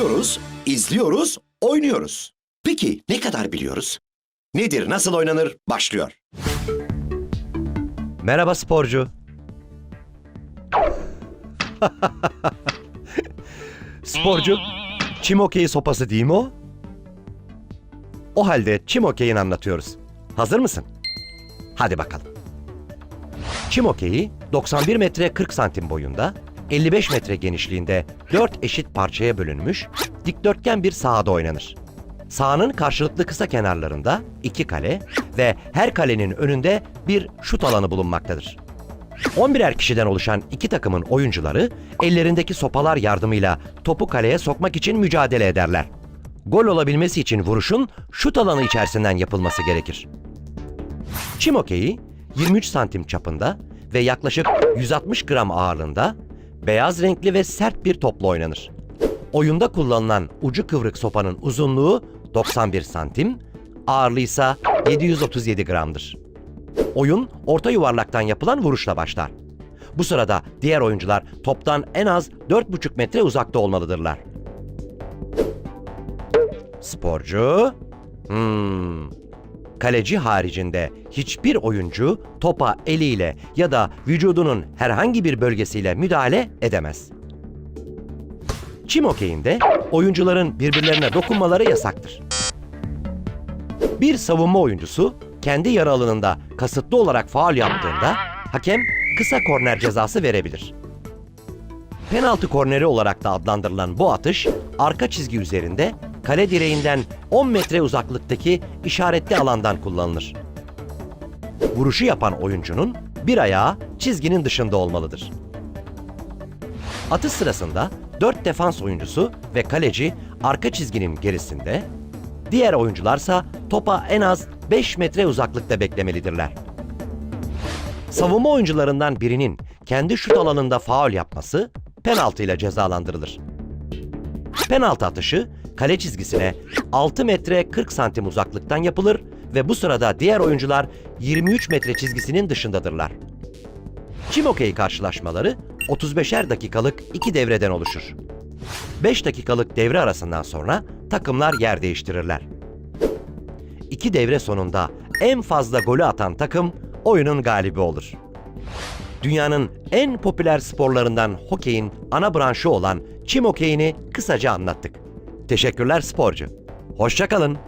Biliyoruz, izliyoruz, oynuyoruz. Peki ne kadar biliyoruz? Nedir, nasıl oynanır? Başlıyor. Merhaba sporcu. sporcu, çim okeyi sopası değil mi o? O halde çim okeyini anlatıyoruz. Hazır mısın? Hadi bakalım. Çim okeyi 91 metre 40 santim boyunda, 55 metre genişliğinde 4 eşit parçaya bölünmüş dikdörtgen bir sahada oynanır. Sahanın karşılıklı kısa kenarlarında iki kale ve her kalenin önünde bir şut alanı bulunmaktadır. 11'er kişiden oluşan iki takımın oyuncuları ellerindeki sopalar yardımıyla topu kaleye sokmak için mücadele ederler. Gol olabilmesi için vuruşun şut alanı içerisinden yapılması gerekir. Çim okeyi 23 santim çapında ve yaklaşık 160 gram ağırlığında beyaz renkli ve sert bir topla oynanır. Oyunda kullanılan ucu kıvrık sopanın uzunluğu 91 santim, ağırlığı ise 737 gramdır. Oyun orta yuvarlaktan yapılan vuruşla başlar. Bu sırada diğer oyuncular toptan en az 4,5 metre uzakta olmalıdırlar. Sporcu... Hmm. Kaleci haricinde hiçbir oyuncu topa eliyle ya da vücudunun herhangi bir bölgesiyle müdahale edemez. Çim okeyinde oyuncuların birbirlerine dokunmaları yasaktır. Bir savunma oyuncusu kendi yarı alanında kasıtlı olarak faul yaptığında hakem kısa korner cezası verebilir. Penaltı korneri olarak da adlandırılan bu atış arka çizgi üzerinde kale direğinden 10 metre uzaklıktaki işaretli alandan kullanılır. Vuruşu yapan oyuncunun bir ayağı çizginin dışında olmalıdır. Atış sırasında 4 defans oyuncusu ve kaleci arka çizginin gerisinde, diğer oyuncularsa topa en az 5 metre uzaklıkta beklemelidirler. Savunma oyuncularından birinin kendi şut alanında faul yapması penaltı ile cezalandırılır. Penaltı atışı kale çizgisine 6 metre 40 santim uzaklıktan yapılır ve bu sırada diğer oyuncular 23 metre çizgisinin dışındadırlar. Çim okey karşılaşmaları 35'er dakikalık iki devreden oluşur. 5 dakikalık devre arasından sonra takımlar yer değiştirirler. İki devre sonunda en fazla golü atan takım oyunun galibi olur. Dünyanın en popüler sporlarından hokeyin ana branşı olan çim okeyini kısaca anlattık. Teşekkürler sporcu. Hoşçakalın.